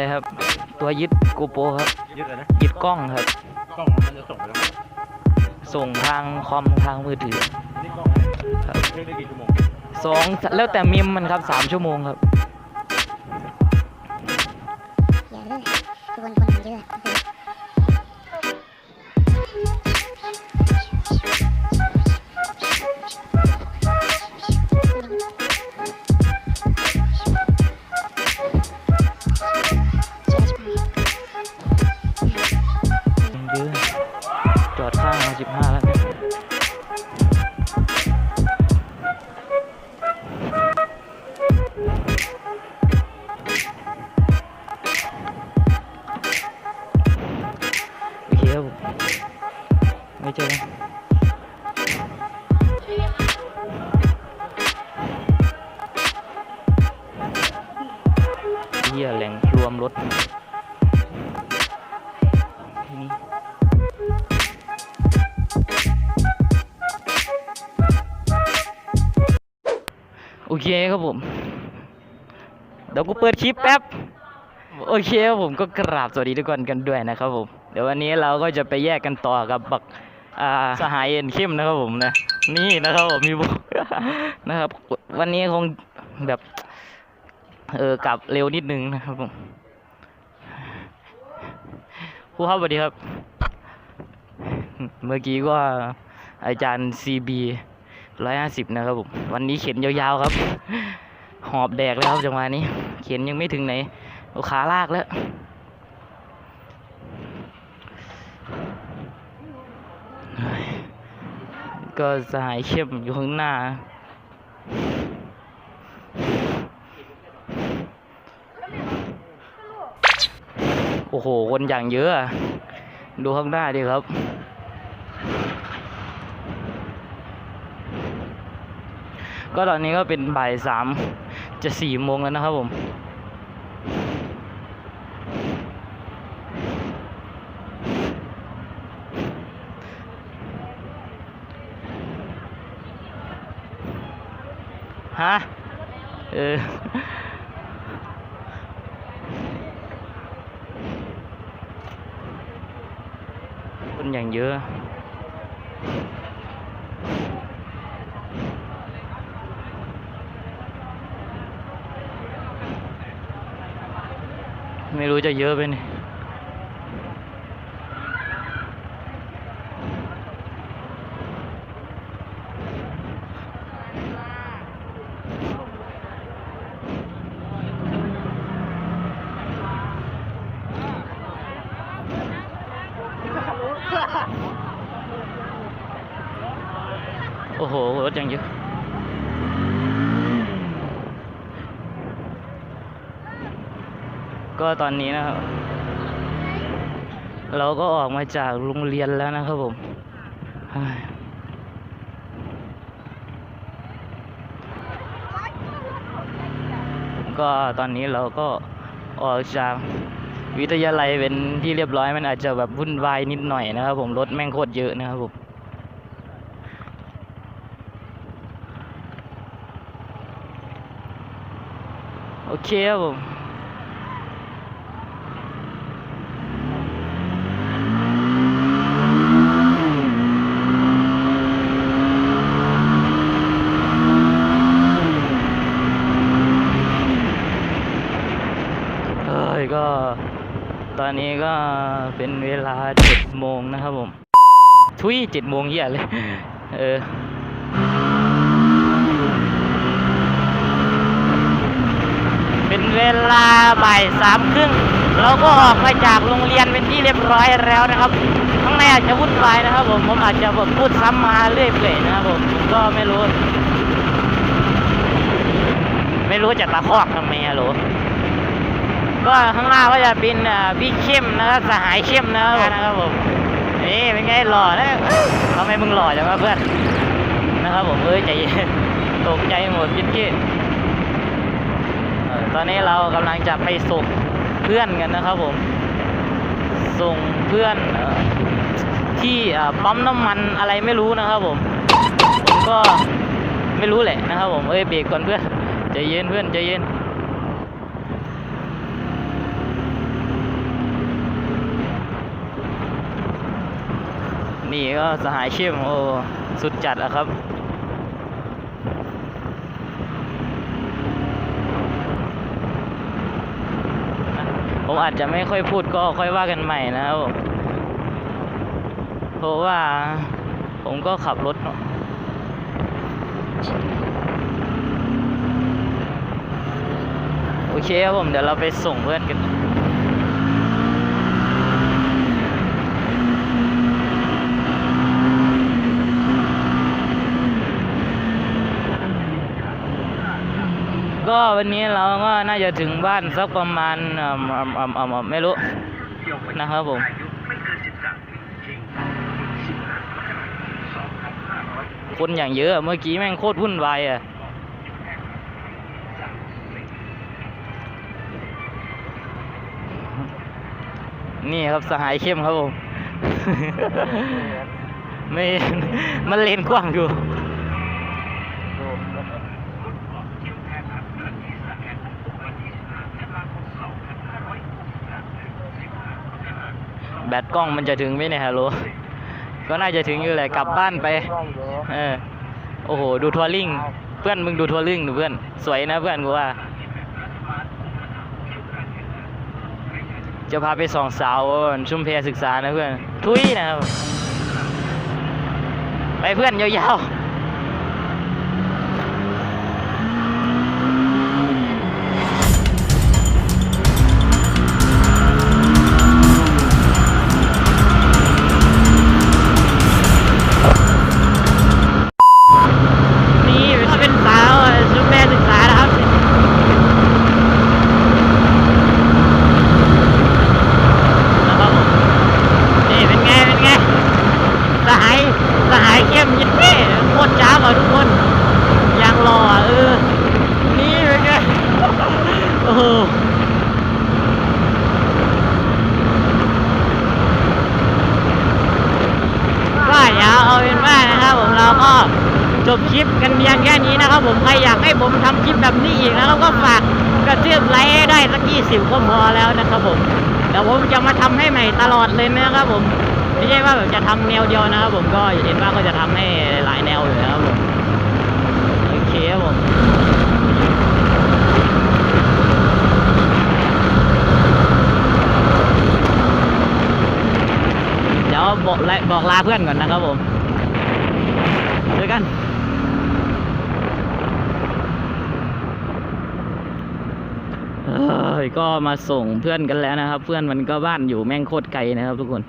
เลยครับ ตัวยึดโกโปรครับ ยึดเลยนะยึดกล้องครับ กล้องมันจะส่งไปแล้วส่งทางคอมทางมือถือนี่กล้องนะครับเรื่องได้กี่ชั่วโมงสองแล้วแต่มิมมันครับสามชั่วโมงครับอย่าเลยคือคนคนมันเยอะ ไม่เจอกันเฮียแหล่งรวมรถนี่โอเคครับผม เดี๋ยวกูเปิดคลิปแป๊บ โอเคครับผมก็กราบสวัสดีทุกคนกันด้วยนะครับผม เดี๋ยววันนี้เราก็จะไปแยกกันต่อกับบัก อ่าสหายเอ็นเข้มนะครับผมนะ นี่นะครับผมมีบุนะครับ วันนี้คงแบบ เออกลับเร็วนิดนึงนะครับผมครูครับสวัสดีครับ เมื่อกี้ก็อาจารย์ CB ร้อยห้าสิบนะครับผม วันนี้เข็นยาวๆครับ หอบแดกแล้วจังหวะนี้ เข็นยังไม่ถึงไหนขาลากแล้ว เฮ้ย ก็สหายเข้มอยู่ข้างหน้า โอ้โห คนอย่างเยอะอะ ดูข้างหน้าดิครับ ก็ตอนนี้ก็เป็นบ่ายสามจะสี่โมงแล้วนะครับผม ฮะ เออ คนอย่างเยอะไม่รู้จะเยอะไปนี่ โหรถยังเยอะก็ตอนนี้นะครับ เราก็ออกมาจากโรงเรียนแล้วนะครับผมก็ตอนนี้เราก็ออกจากวิทยาลัยเป็นที่เรียบร้อยมันอาจจะแบบวุ่นวายนิดหน่อยนะครับผมรถแม่งโคตรเยอะนะครับผม เคครับผมเอ้ยก็ตอนนี้ก็เป็นเวลาเจ็ดโมงนะครับผม ทุยเจ็ดโมงเหี้ยเลย เออ เป็นเวลาบ่ายสามครึ่งเราก็ออกมาจากโรงเรียนเป็นที่เรียบร้อยแล้วนะครับข้างในอาจจะวุ่นวายนะครับ ผมผมอาจจะแบบพูดซ้ำมาเรื่อยเปื่อยนะครับผมผมก็ไม่รู้ ไม่รู้จะตะคอกทำไมอะโหลก็ข้างหน้าก็จะเป็นอ่าพี่เข้มนะครับสหายเข้มนะครับนะครับผมนี่เป็นไงหล่อนะเอ้ยทำไมมึงหล่อจังวะเพื่อนนะครับผมเอ้ยใจเย็นตกใจหมดพี่พี่เอ่อ ตอนนี้เรากำลังจะไปส่งเพื่อนกันนะครับผม ส่งเพื่อนที่ปั๊มน้ำมันอะไรไม่รู้นะครับผมก็ไม่รู้แหละนะครับผมเอ้ยเบรกก่อนเพื่อนใจเย็นเพื่อนใจเย็นนี่ก็สหายเข้มโอ้สุดจัดอะครับ อาจจะไม่ค่อยพูดก็ค่อยว่ากันใหม่นะครับผมเพราะว่าผมก็ขับรถเนอะโอเคครับผมเดี๋ยวเราไปส่งเพื่อนกัน ก็วันนี้เราก็น่าจะถึงบ้านสักประมาณอ่าอ่าอ่าอ่อ่าไม่รู้นะครับผมคนอย่างเยอะเมื่อกี้แม่งโคตรวุ่นวายอะนี่ครับสหายเข้มครับผม ไม่มันเลนกว้างอยู่ แบตกล้องมันจะถึงไหมเนี่ยฮัลโหลก็น่าจะถึงอยู่แหละกลับบ้านไป เออ โอ้โห ดูทัวริงเพื่อนมึงดูทัวริงดูเพื่อน สวยนะเพื่อนกูว่า จะพาไปส่องสาวชุมเพศึกษานะเพื่อน ทุยนะครับ ไปเพื่อนยาวๆ เข้มยินเท่โคตรจ้าบอะทุกคนยางรออะเออ นี่เป็นไงโอ้โหก็อย่าเอาเป็นว่านะครับผมเราก็จบคลิปกันเพียงแค่นี้นะครับผมใครอยากให้ผมทำคลิปแบบนี้อีกนะครับก็ฝากกระเทือบไลค์ได้สักยี่สิบก็พอแล้วนะครับผมเดี๋ยวผมจะมาทำให้ใหม่ตลอดเลยนะครับผม ไม่ใช่ว่าแบบจะทำแนวเดียวนะครับผมก็เห็นว่าก็จะทำให้หลายแนวอยู่นะครับผมโอเคครับผมเดี๋ยวบอกลาบอกลาเพื่อนก่อนนะครับผมเจอกันก็มาส่งเพื่อนกันแล้วนะครับ เพื่อนมันก็บ้านอยู่แม่งโคตรไกลนะครับทุกคน